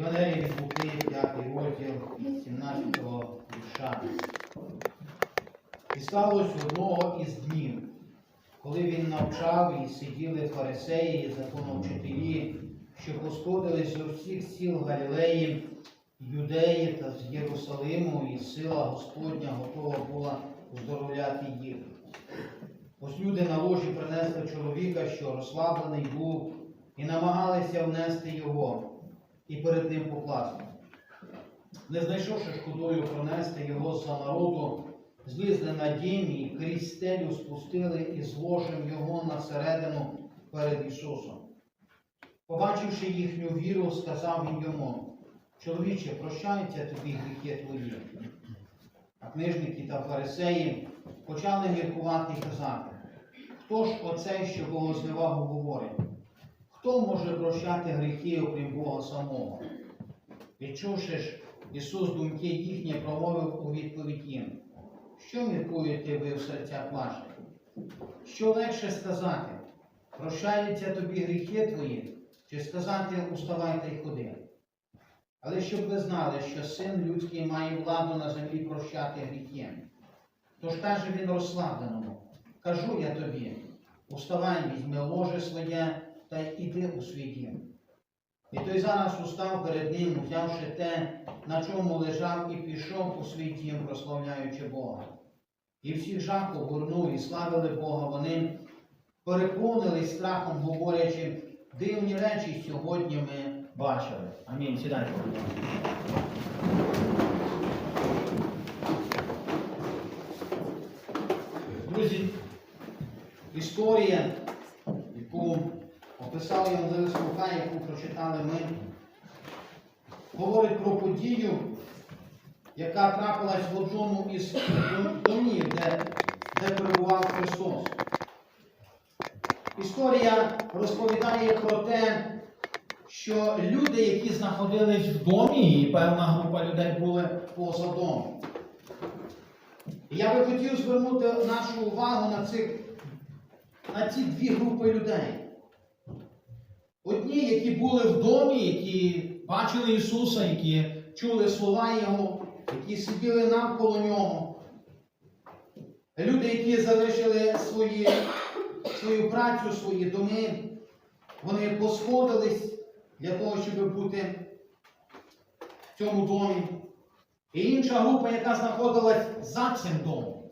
Євангелії від Луки, 5 розділ, 17 вірша. І сталося одного із днів, коли він навчав і сиділи фарисеї, і законовчителі, що посходились з усіх сіл Галілеї, Юдеї та з Єрусалиму, і сила Господня готова була оздоровляти їх. Ось люди на ложі принесли чоловіка, що розслаблений був, і намагалися внести його і перед ним покласти. Не знайшовши шкодою пронести його за народу, злізли на дім і крізь стелю спустили і зложив його на середину перед Ісусом. Побачивши їхню віру, сказав він йому, чоловіче, прощаються тобі гріхи твої. А книжники та фарисеї почали міркувати і казати, хто ж оцей, що богозневагу говорить? Хто може прощати гріхи, окрім Бога самого? Відчувши ж, Ісус думки їхні промовив у відповідь їм. Що міркуєте ви в серцях ваших? Що легше сказати? Прощаються тобі гріхи твої, чи сказати уставай та й ходи? Але щоб ви знали, що син людський має владу на землі прощати гріхи. Тож каже він розслабленому, кажу я тобі, уставай, візьми ложе своє та й іди у свій дім. І той зараз устав перед ним, взявши те, на чому лежав, і пішов у свій дім, прославляючи Бога. І всіх жах обгорнув славили Бога. Вони переповнились страхом, говорячи, дивні речі сьогодні ми бачили. Амінь. Сідайте. Друзі, історія, описав Євангелист Лука, яку прочитали ми, говорить про подію, яка трапилась в одному із домів, де, де перебував Христос. Історія розповідає про те, що люди, які знаходились в домі, і певна група людей були поза домом. Я би хотів звернути нашу увагу на, цих, на ці дві групи людей. Одні, які були в домі, які бачили Ісуса, які чули слова Його, які сиділи навколо Нього. Люди, які залишили свої, свою працю, свої доми, вони посходились для того, щоб бути в цьому домі. І інша група, яка знаходилась за цим домом,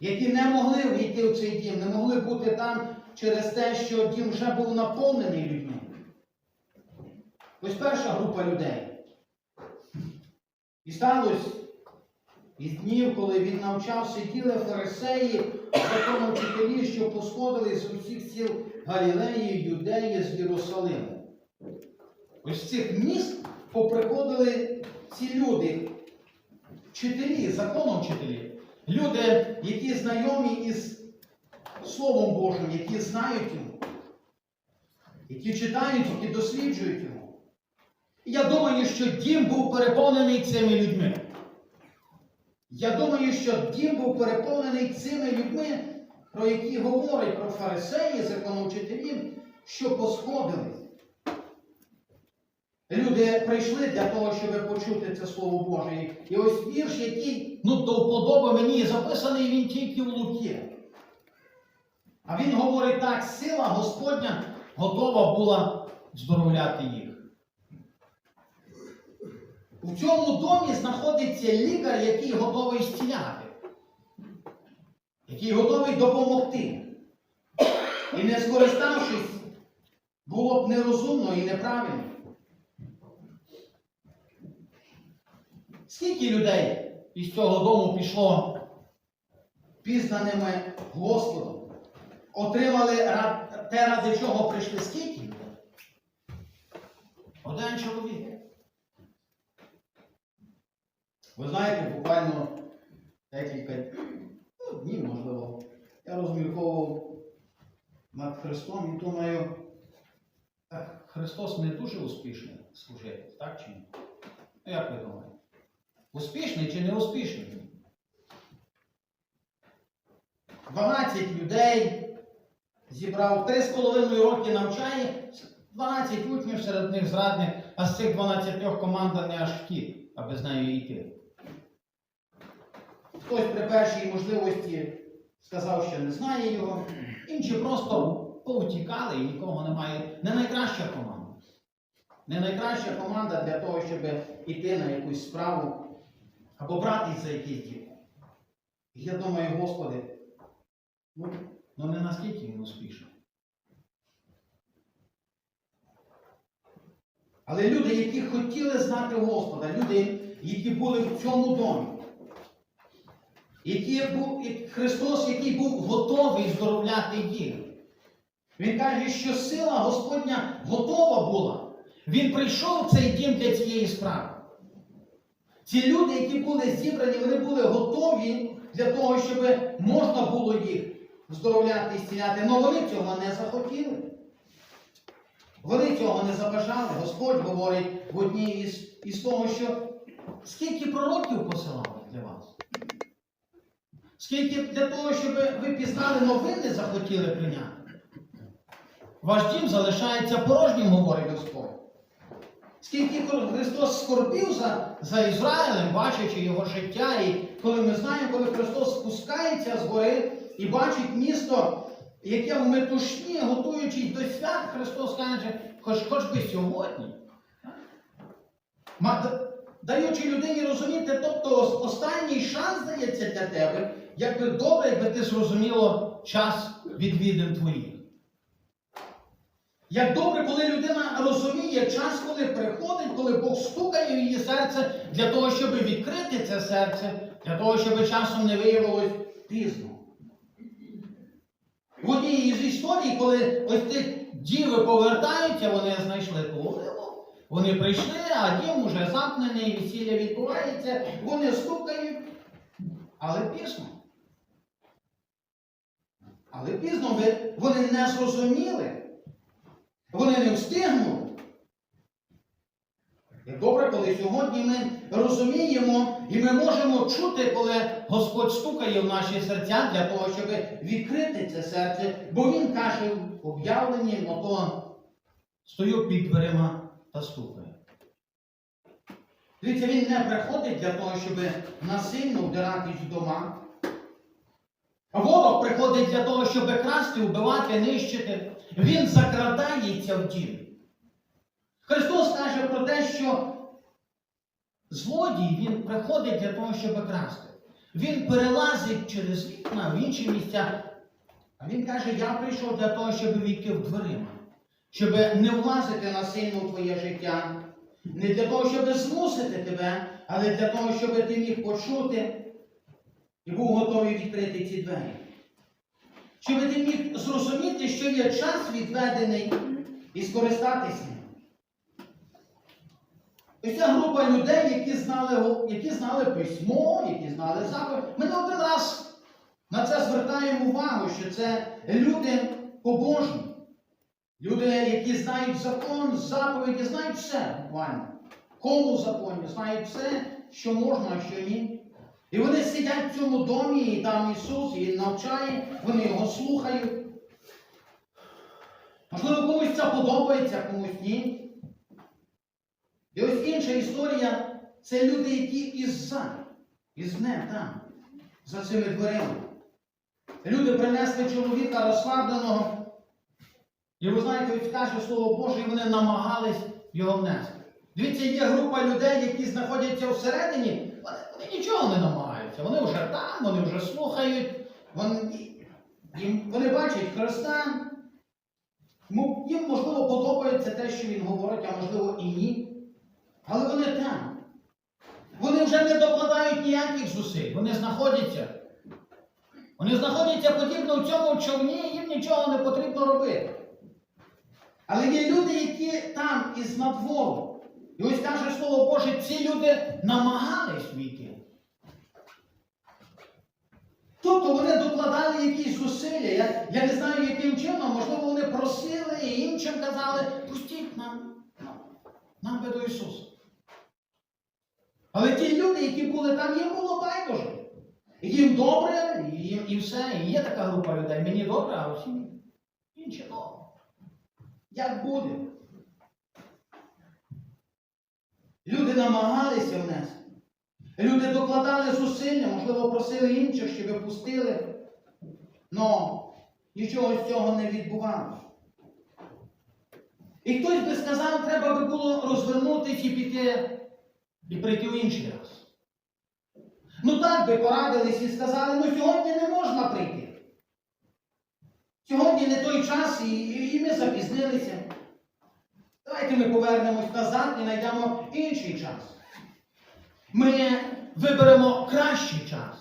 які не могли війти в цей дім, не могли бути там через те, що дім вже був наповнений людьми. Ось перша група людей. І сталося із днів, коли він навчав, сиділи фарисеї, законовчителі, що посходили з усіх сіл Галілеї, Юдеї, з Єрусалиму. Ось з цих міст поприходили ці люди, вчителі, законом вчителі, люди, які знайомі із Словом Божим, які знають його, які читають, які досліджують його. І я думаю, що дім був переповнений цими людьми. Я думаю, що дім був переповнений цими людьми, про які говорять про фарисеї, законовчителів, що посходились. Люди прийшли для того, щоб почути це Слово Боже. І ось вірш, який ну, до вподоби мені записаний він тільки в Луки. А він говорить так, сила Господня готова була здоровляти їх. У цьому домі знаходиться лікар, який готовий зціляти, який готовий допомогти. І не скориставшись, було б нерозумно і неправильно. Скільки людей із цього дому пішло пізнаними Господом? Отримали те, ради чого прийшли скільки? Один чоловік. Ви знаєте, буквально декілька ну, днів, можливо, я розмірковував над Христом і думаю, Христос не дуже успішний служитель, так чи ні? Ну, як ви думаєте? Успішний чи не успішний? 12 людей зібрав 3,5 роки навчає, 12 учнів серед них зрадних, а з цих 12 команда не аж втік, аби з нею йти. Хтось при першій можливості сказав, що не знає його, інші просто повтікали і нікого немає. Не найкраща команда. Не найкраща команда для того, щоб іти на якусь справу або братись за якийсь діло. І я думаю, Господи, ну, ну не наскільки він успішний. Але люди, які хотіли знати Господа, люди, які були в цьому домі, які був, Христос, який був готовий здоровляти їх. Він каже, що сила Господня готова була. Він прийшов в цей дім для цієї справи. Ці люди, які були зібрані, вони були готові для того, щоб можна було їх здоровляти і зціляти. Але вони цього не захотіли. Вони цього не забажали. Господь говорить в одній із, із того, що скільки пророків посилали для вас? Скільки для того, щоб ви пізнали новини, захотіли прийняти? Ваш дім залишається порожнім, говорить Господь. Скільки Христос скорбів за, за Ізраїлем, бачачи його життя, і коли ми знаємо, коли Христос спускається з гори і бачить місто, яке в метушні, готуючись до свят, Христос каже, хоч, хоч би сьогодні. Даючи людині розуміти, тобто останній шанс дається для тебе, якби добре, якби ти зрозуміло час відвідин твоїх. Як добре, коли людина розуміє час, коли приходить, коли Бог стукає в її серце для того, щоб відкрити це серце, для того, щоб часом не виявилось пізно. В одній із історій, коли ось ці діви повертаються, вони знайшли поливу, вони прийшли, а дім уже замкнений, весілля відбувається, вони стукають, але пізно. Але пізно вони не зрозуміли. Вони не встигнуть. Як добре, коли сьогодні ми розуміємо і ми можемо чути, коли Господь стукає в наші серця для того, щоб відкрити це серце, бо Він каже в об'явленні, ну то стою під дверима та стукаю. Дивіться, він не приходить для того, щоб насильно вдиратись в дома. Ворог приходить для того, щоб красти, вбивати, нищити. Він закрадається в дім. Христос каже про те, що злодій він приходить для того, щоб красти. Він перелазить через вікна в інші місця. А він каже, я прийшов для того, щоб війти в дверима, щоб не влазити насильно в твоє життя, не для того, щоб змусити тебе, але для того, щоб ти міг почути і був готовий відкрити ці двері. Щоб ти міг зрозуміти, що є час відведений і скористатися. Ось ця група людей, які знали, які знали письмо, які знали заповідь. Ми не один раз на це звертаємо увагу, що це люди побожні. Люди, які знають закон, заповіді, знають все буквально. Кому законі, знають все, що можна, а що ні. І вони сидять в цьому домі, і там Ісус, і навчає, вони його слухають. Можливо, комусь це подобається, комусь ні. І ось інша історія це люди, які із-за, із ним там, за цими дверима. Люди принесли чоловіка розслабленого. І ви знаєте, каже Слово Боже, і вони намагались його внести. Дивіться, є група людей, які знаходяться всередині, вони, вони нічого не намагаються. Вони вже там, вони вже слухають, вони, їм, вони бачать Христа. Їм, можливо, подобається те, що Він говорить, а можливо і ні. Але вони там. Вони вже не докладають ніяких зусиль. Вони знаходяться. Вони знаходяться подібно в цьому човні, їм нічого не потрібно робити. Але є люди, які там із надвору. І ось каже Слово Боже, ці люди намагались війти. Тобто вони докладали якісь зусилля. Я, я не знаю, яким чином, можливо, вони просили і іншим казали, пустіть нам, нам, би до Ісуса. Але ті люди, які були там, їм було байдуже. Їм добре, їм і все. І є така група людей. Мені добре, а усім інші добре. Як буде? Люди намагалися внести. Люди докладали зусилля, можливо, просили інших, щоб пустили. Но нічого з цього не відбувалося. І хтось би сказав, треба би було розвернутися і піти і прийти в інший раз. Ну так би порадились і сказали, ну сьогодні не можна прийти. Сьогодні не той час, і, і, ми запізнилися. Давайте ми повернемось назад і знайдемо інший час. Ми виберемо кращий час.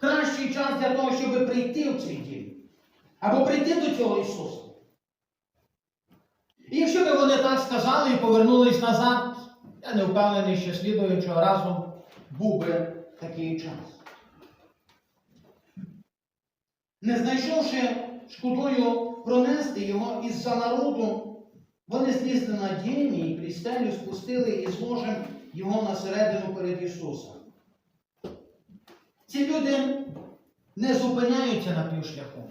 Кращий час для того, щоб прийти в цей дім. Або прийти до цього Ісуса. І якщо б вони так сказали і повернулись назад, я не впевнений, що слідуючого разу був би такий час. Не знайшовши шкодою пронести його із-за народу, вони злізли на дімі і крістелю спустили і зложим його на середину перед Ісусом. Ці люди не зупиняються на півшляху.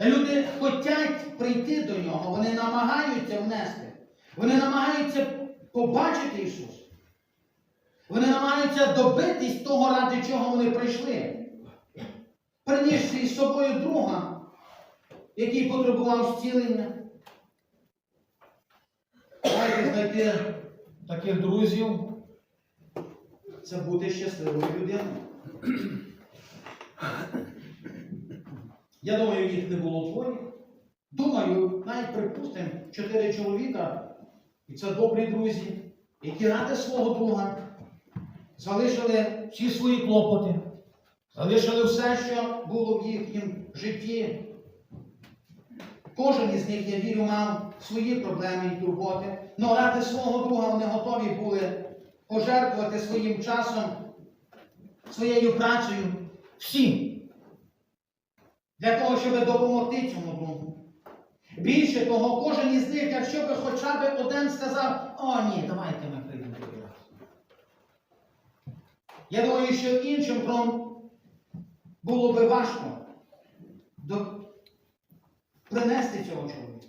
Люди хочуть прийти до нього, вони намагаються внести. Вони намагаються побачити Ісуса. Вони намагаються добитись того, ради чого вони прийшли. Принісши із собою друга, який потребував зцілення. Давайте знайти таких друзів. Це бути щасливою людиною. Я думаю, їх не було двоє. Думаю, навіть припустимо, чотири чоловіка, і це добрі друзі, які ради свого друга залишили всі свої клопоти, залишили все, що було в їхньому житті. Кожен із них, я вірю, мав свої проблеми і турботи, але ради свого друга вони готові були пожертвувати своїм часом, своєю працею всім. Для того, щоб допомогти цьому другу. Більше того, кожен із них, якщо би хоча б один сказав, о ні, давайте ми прийдемо другий раз. Я думаю, що іншим було би важко до... принести цього чоловіка.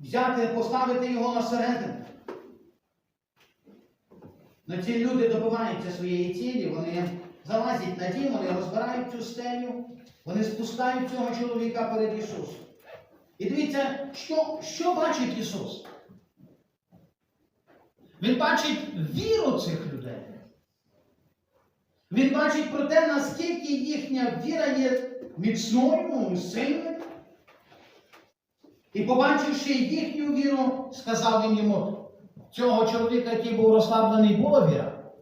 Взяти, поставити його на середину. Но ці люди добиваються своєї цілі, вони залазять на дім, вони розбирають цю стелю, вони спускають цього чоловіка перед Ісусом. І дивіться, що, що бачить Ісус? Він бачить віру цих людей. Він бачить про те, наскільки їхня віра є міцною, сильною. І побачивши їхню віру, сказав він йому, цього чоловіка, який був розслаблений, була віра.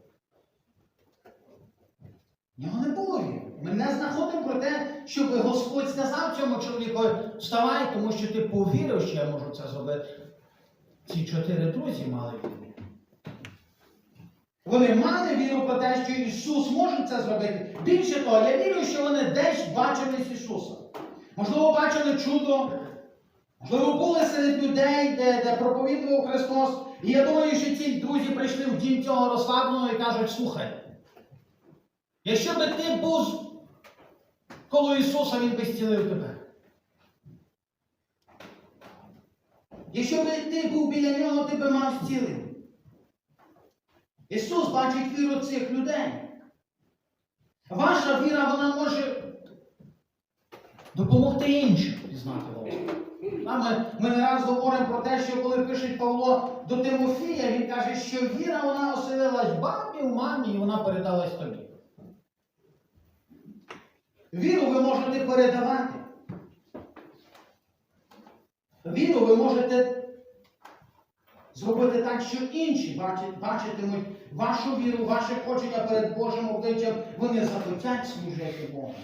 В нього не було віри. Ми не знаходимо про те, щоб Господь сказав цьому чоловіку, вставай, тому що ти повірив, що я можу це зробити. Ці чотири друзі мали віру. Вони мали віру про те, що Ісус може це зробити. Більше того, я вірю, що вони десь бачили Ісуса. Можливо, бачили чудо, можливо, були серед людей, де, де проповідував Христос. І я думаю, що ці друзі прийшли в дім цього розслабленого і кажуть, слухай, якщо би ти був коло Ісуса, Він би зцілив тебе. Якщо би ти був біля нього, ти би мав зцілення. Ісус бачить віру цих людей. Ваша віра, вона може допомогти іншим пізнати Бога. Ми, ми не раз говоримо про те, що коли пише Павло до Тимофія, він каже, що віра вона оселилась бабі, в мамі, і вона передалась тобі. Віру ви можете передавати. Віру ви можете зробити так, що інші бачитимуть вашу віру, ваше хочення перед Божим обличчям, вони захотять служити Богу.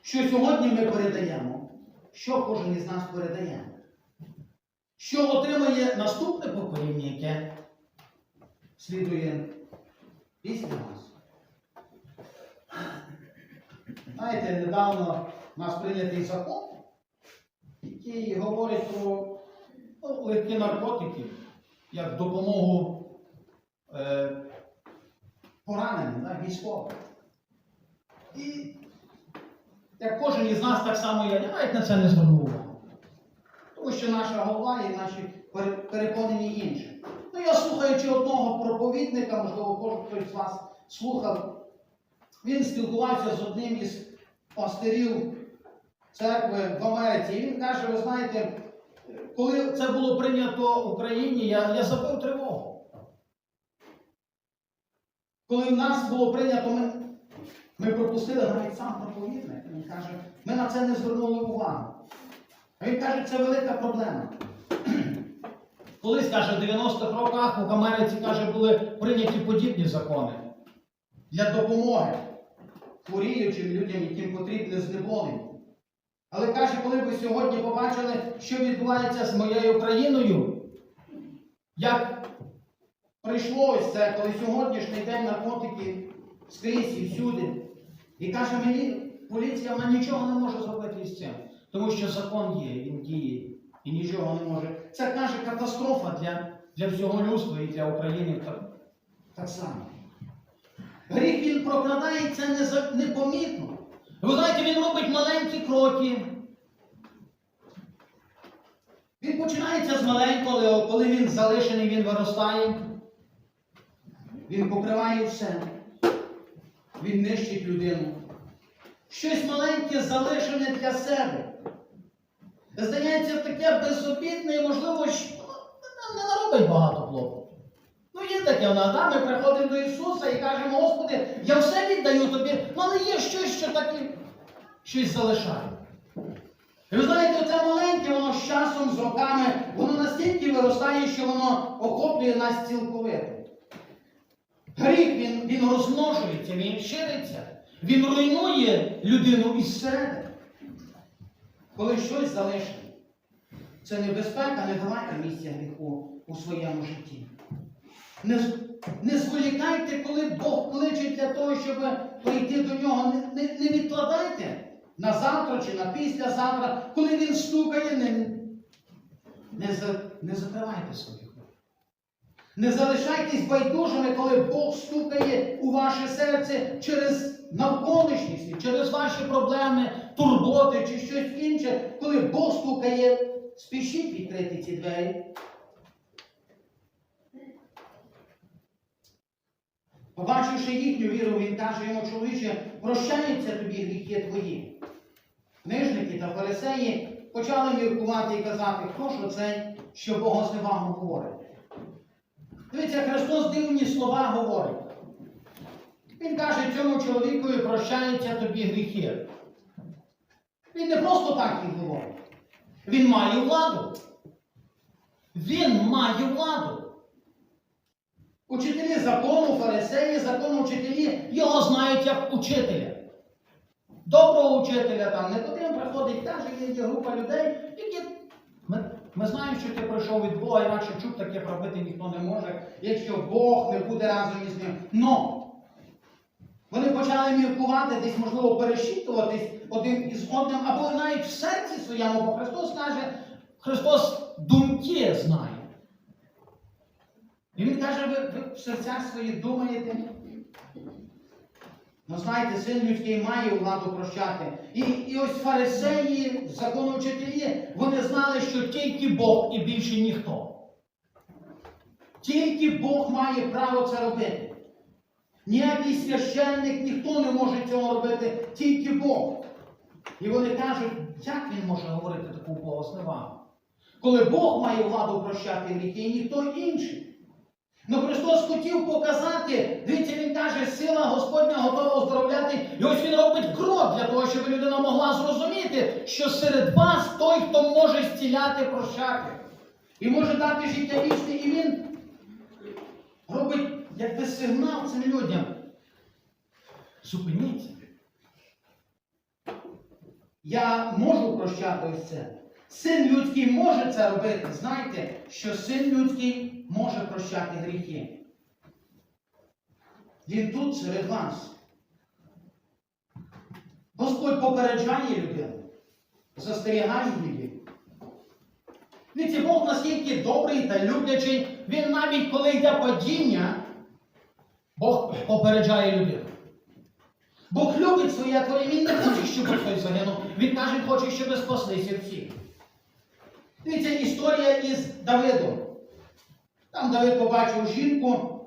Що сьогодні ми передаємо? Що кожен із нас передає? Що отримає наступне покоління, яке слідує після нас? Знаєте, недавно у нас прийнятий закон, який говорить про ну, легкі наркотики як допомогу е, пораненим, да, військовим. І як кожен із нас, так само я, навіть на це не звернув увагу. Тому що наша голова і наші переконані іншим. Ну, я слухаючи одного проповідника, можливо, кожен хтось з вас слухав, він спілкувався з одним із пастирів церкви в Америці. Він каже: ви знаєте, коли це було прийнято в Україні, я, я забив тривогу. Коли в нас було прийнято, ми, ми пропустили навіть сам проповідник. Він каже, ми на це не звернули увагу. Він каже, це велика проблема. Колись, каже, в 90-х роках в Америці каже, були прийняті подібні закони для допомоги хворіючим людям, яким потрібне знеболення. Але каже, коли ви сьогодні побачили, що відбувається з моєю країною, як прийшло ось це, коли сьогоднішній день наркотики скрізь і всюди. І каже мені, поліція вона нічого не може зробити із цим, тому що закон є, він діє і нічого не може. Це каже катастрофа для, для всього людства і для України так, так само. Гріх він прокрадається непомітно. Ви знаєте, він робить маленькі кроки. Він починається з маленького, але коли він залишений, він виростає. Він покриває все. Він нищить людину. Щось маленьке залишене для себе. Здається, таке безобідне і, можливо, що ну, не наробить багато клопоту. Ну, є таке в нас, да? ми приходимо до Ісуса і кажемо, Господи, я все віддаю тобі, але є щось, що таке щось залишає. І ви знаєте, це маленьке, воно з часом, з роками, воно настільки виростає, що воно охоплює нас цілковито. Гріх він, він розмножується, він шириться, він руйнує людину із середини. Коли щось залишено, це небезпека, не давайте місця гріху у своєму житті. Не, не зволікайте, коли Бог кличе для того, щоб прийти до нього. Не, не, не відкладайте на завтра чи на післязавтра, коли він стукає, не, не, за, не закривайте своїх. Не залишайтесь байдужими, коли Бог стукає у ваше серце через навколишній світ, через ваші проблеми, турботи чи щось інше. Коли Бог стукає, спішіть відкрити ці двері. Побачивши їхню віру, він каже йому, чоловіче, прощаються тобі гріхи твої. Книжники та фарисеї почали міркувати і казати, хто ж оцей, що богозневагу говорить. Дивіться, Христос дивні слова говорить. Він каже цьому чоловікові, прощаються тобі гріхи. Він не просто так їх говорить. Він має владу. Він має владу. Учителі закону, фарисеї, закону вчителі його знають як учителя. Доброго учителя там не потрібно приходить, каже, є група людей, які. Ми, ми знаємо, що ти прийшов від Бога, інакше чуб таке робити ніхто не може, якщо Бог не буде разом із ним. Но вони почали міркувати, десь, можливо, перешіптуватись один із одним, або навіть в серці своєму, бо Христос каже, Христос думки знає. І він каже, ви, ви в серцях своїх думаєте. Ну, знаєте, син людський має владу прощати. І, і ось фарисеї, законовчителі, вони знали, що тільки Бог і більше ніхто. Тільки Бог має право це робити. Ніякий священник, ніхто не може цього робити, тільки Бог. І вони кажуть, як він може говорити таку богослову? Коли Бог має владу прощати гріхи, і ніхто інший. Ну Христос хотів показати, дивіться, Він каже, сила Господня готова оздоровляти. І ось Він робить крок для того, щоб людина могла зрозуміти, що серед вас той, хто може зціляти, прощати. І може дати життя вічне, і Він робить якби сигнал цим людям. Зупиніться. Я можу прощати ось це. Син людський може це робити. Знайте, що син людський може прощати гріхи. Він тут серед вас. Господь попереджає людину, застерігає її. Дивіться, Бог настільки добрий та люблячий, він навіть коли йде падіння, Бог попереджає людину. Бог любить своє творіння, він не хоче, щоб хтось загинув. Він каже, хоче, щоб спаслися всі. Дивіться, історія. історія із Давидом. Там Давид побачив жінку,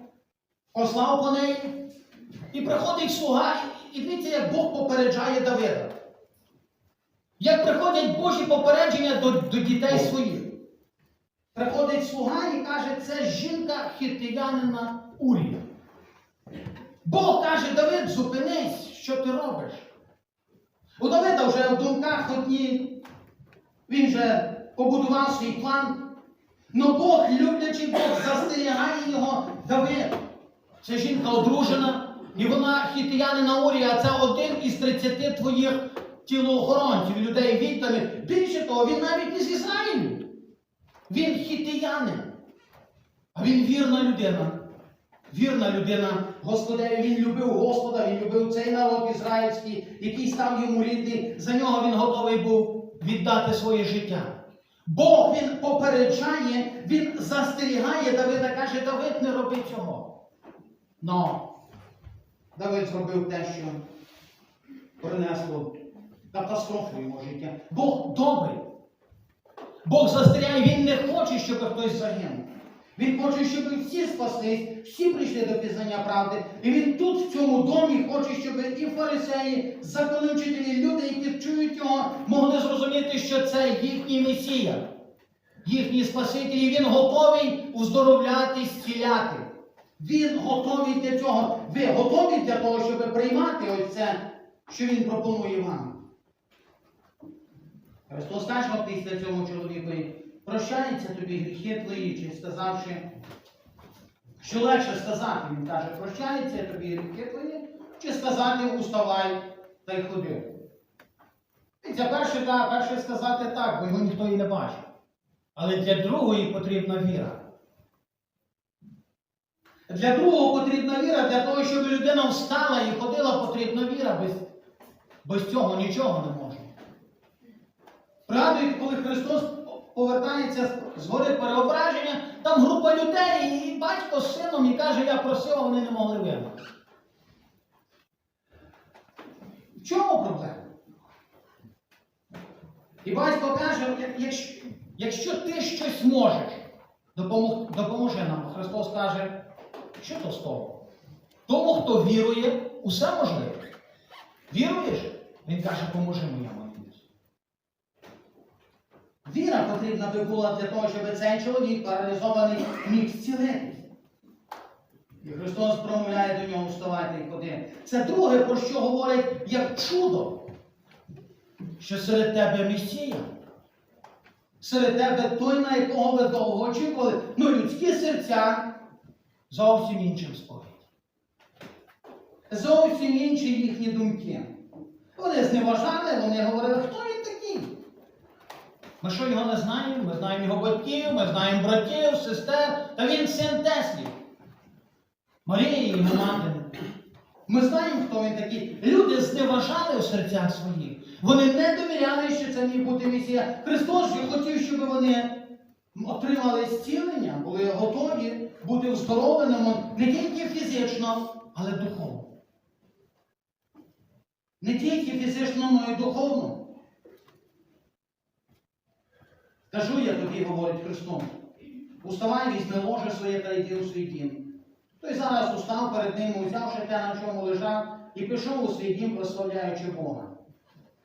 послав по неї, і приходить слуга, і, і дивіться, як Бог попереджає Давида. Як приходять Божі попередження до, до дітей своїх. Приходить слуга і каже, це жінка хітиянина Урія. Бог каже, Давид, зупинись, що ти робиш? У Давида вже в думках одні, він вже побудував свій план. Но Бог, люблячий Бог, застерігає його Давид. Це жінка одружена, і вона хітиянина а це один із 30 твоїх тілоохоронців, людей відданих. Більше того, він навіть не з Ізраїлю. Він хітиянин. А він вірна людина. Вірна людина Господеві, він любив Господа, він любив цей народ ізраїльський, який став йому рідний. За нього він готовий був віддати своє життя. Бог він попереджає, він застерігає Давида, каже, Давид, не роби цього. Но Давид зробив те, що принесло катастрофу його життя. Бог добрий. Бог застерігає, він не хоче, щоб хтось загинув. Він хоче, щоб всі спаслись, всі прийшли до пізнання правди. І він тут, в цьому домі, хоче, щоб і фарисеї, законовчителі, люди, які чують його, могли зрозуміти, що це їхній Месія, їхній Спаситель, і він готовий уздоровляти, зціляти. Він готовий для цього. Ви готові для того, щоб приймати ось це, що він пропонує вам. Христос каже після цьому чоловікові, прощаються тобі гріхи твої, чи сказавши, що легше сказати, він каже, прощаються тобі гріхи твої, чи сказати уставай та й ходи. Це перше, та, перше сказати так, бо його ніхто і не бачив. Але для другої потрібна віра. Для другого потрібна віра, для того, щоб людина встала і ходила, потрібна віра. Без, без цього нічого не може. Пригадуєте, коли Христос повертається з гори переображення, там група людей, і батько з сином і каже, я просив, а вони не могли вигнати. В чому проблема? І батько каже, якщо, якщо ти щось можеш, допомог, допоможи нам. Христос каже, що то з того? Тому, хто вірує, усе можливо. Віруєш? Він каже, поможи молитві. Віра потрібна би була для того, щоб цей чоловік паралізований міг зцілитись. І Христос промовляє до нього вставайте і ходи. Це друге, про що говорить як чудо, що серед тебе Месія. Серед тебе той, на якого ви довго очікували. Ну, людські серця зовсім іншим спорять. Зовсім інші їхні думки. Вони зневажали, вони говорили, хто? Ми що його не знаємо? Ми знаємо його батьків, ми знаємо братів, сестер, та він син Теслі. Марія його мати. Ми знаємо, хто він такий. Люди зневажали у серцях своїх. Вони не довіряли, що це міг бути Месія. Христос хотів, щоб вони отримали зцілення, були готові бути оздоровленими не тільки фізично, але духовно. Не тільки фізично, але й духовно. Кажу я тобі, говорить Христос, уставай, візьми ложе своє та йди у свій дім. Той зараз устав перед ним, узявши те, на чому лежав, і пішов у свій дім, прославляючи Бога.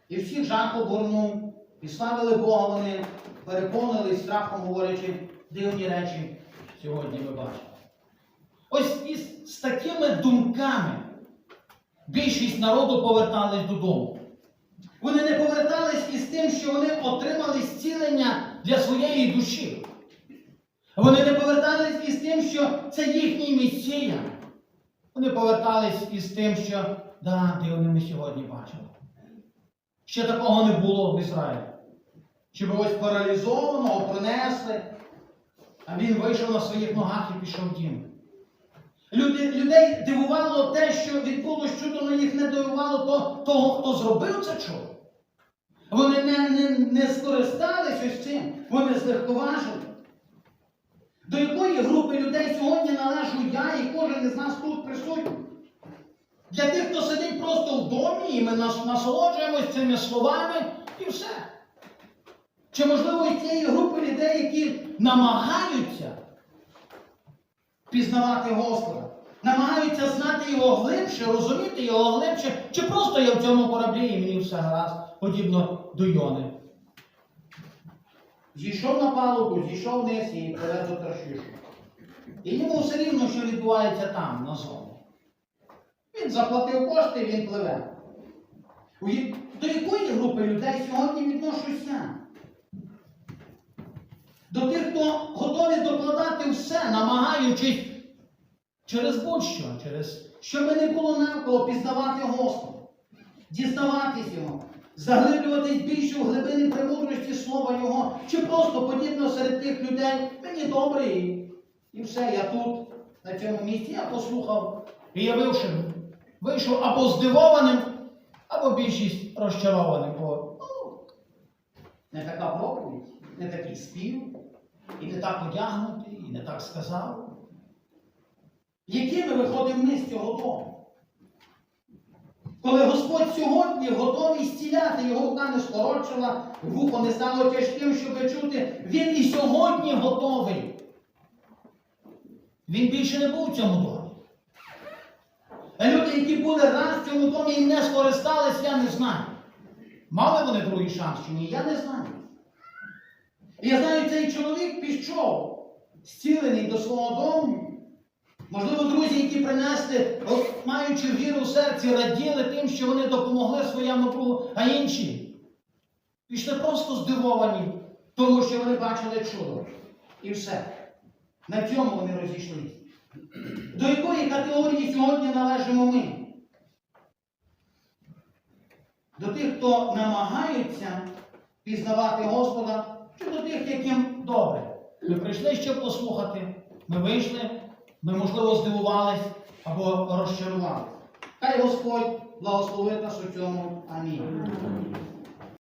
І всіх жах обгорнув, і славили Бога вони, переповнились страхом, говорячи дивні речі сьогодні ми бачимо. Ось із з такими думками більшість народу повертались додому. Вони не повертались із тим, що вони отримали зцілення для своєї душі. Вони не повертались із тим, що це їхній Месія. Вони повертались із тим, що да, дивне ми сьогодні бачили. Ще такого не було в Ізраїлі. Щоб ось паралізованого принесли, а він вийшов на своїх ногах і пішов в дім. Люди, людей дивувало те, що відбулось чудо, але їх не дивувало то, того, хто зробив це чудо. Вони не, не, не скористались ось цим, вони злегковажили. До якої групи людей сьогодні належу я і кожен із нас тут присутній? Для тих, хто сидить просто в домі, і ми нас- насолоджуємось цими словами, і все. Чи можливо із цієї групи людей, які намагаються пізнавати Господа, намагаються знати його глибше, розуміти його глибше, чи просто я в цьому кораблі і мені все гаразд, подібно до Йони. Зійшов на палубу, зійшов вниз і привез до Таршишу. І йому все рівно, що відбувається там, на зоні. Він заплатив кошти, він пливе. До якої групи людей сьогодні відношусь я? До тих, хто готові докладати все, намагаючись через будь-що, через що би не було навколо пізнавати Господа, дізнаватись Його, заглиблюватись більше в глибини премудрості Слова Його, чи просто подібно серед тих людей, мені добре і, і все, я тут, на цьому місці, я послухав і явивши, вийшов або здивованим, або більшість розчарованим. Ну, не така проповідь, не такий спів, і не так одягнутий, і не так сказав. Якими виходимо ми з цього дому? Коли Господь сьогодні готовий зціляти, його рука не скорочила, вухо не стало тяжким, щоб чути, він і сьогодні готовий. Він більше не був в цьому домі. А люди, які були раз в цьому домі і не скористались, я не знаю. Мали вони другий шанс чи ні, я не знаю. І я знаю, цей чоловік пішов, зцілений до свого дому. Можливо, друзі, які принесли, маючи віру в серці, раділи тим, що вони допомогли своєму другу, а інші пішли просто здивовані, тому що вони бачили чудо. І все. На цьому вони розійшлися. До якої категорії сьогодні належимо ми? До тих, хто намагаються пізнавати Господа, чи до тих, яким добре. Ми прийшли, щоб послухати, ми вийшли, ми, можливо, здивувались або розчарувались. Хай Господь благословить нас у цьому. Амінь.